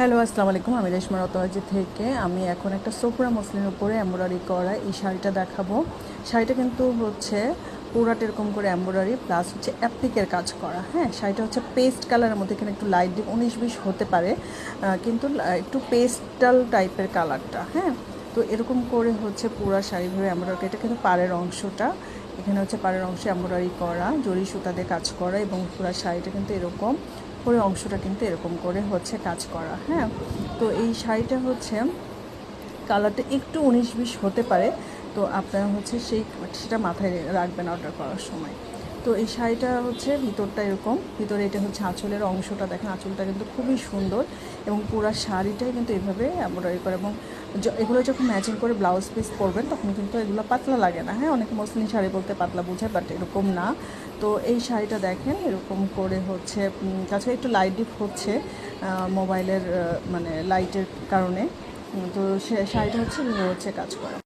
Hello, আসসালামু আলাইকুম। আমি রেশমা রতনাজি থেকে। আমি এখন একটা সোফরা মসলিনের উপরে এমব্রয়ডারি করা এই শাড়িটা দেখাবো। শাড়িটা কিন্তু হচ্ছে পুরাটা এরকম করে এমব্রয়ডারি, প্লাস হচ্ছে অ্যাপ্লিকের কাজ করা। হ্যাঁ শাড়িটা হচ্ছে পেস্ট কালারের মধ্যে এখানে একটু লাইট ডিপ উনিশ বিশ হতে পারে। কিন্তু একটু পেস্টাল টাইপের কালারটা। হ্যাঁ তো এরকম করে হচ্ছে পুরা শাড়িভাবে এমব্রয়ডারি, এটা কিন্তু পাড়ের অংশটা। এখানে হচ্ছে পাড়ের অংশে এমব্রয়ডারি করা জরি সুতা দিয়ে কাজ করা এবং পুরা শাড়িটা কিন্তু এরকম। পুরো অংশটা কিন্তু এরকম করে হচ্ছে কাজ করা হ্যাঁ? তো এই শাড়িটা হচ্ছে কালারটা একটু উনিশ বিশ হতে পারে, তো আপনারা হচ্ছে সেই সেটা মাথায় রাখবেন অর্ডার করার সময়। তো এই শাড়িটা হচ্ছে ভিতরটা এরকম। ভিতরে এটা হচ্ছে আঁচলের অংশটা। দেখেন, আঁচলটা কিন্তু খুবই সুন্দর এবং পুরো শাড়িটাই কিন্তু এভাবে এমব্রয়ডারি করে এবং এগুলো যখন ম্যাচিং করে ব্লাউজ পিস পরবেন, তখন কিন্তু এগুলো পাতলা লাগে না। হ্যাঁ অনেক মসলিন শাড়ি বলতে পাতলা বোঝায় বাট এরকম না। তো এই শাড়িটা দেখেন, এরকম করে হচ্ছে তাছাড়া একটু লাইট ডিপ হচ্ছে মোবাইলের মানে লাইটের কারণে। তো সে শাড়িটা হচ্ছে হচ্ছে কাজ করা।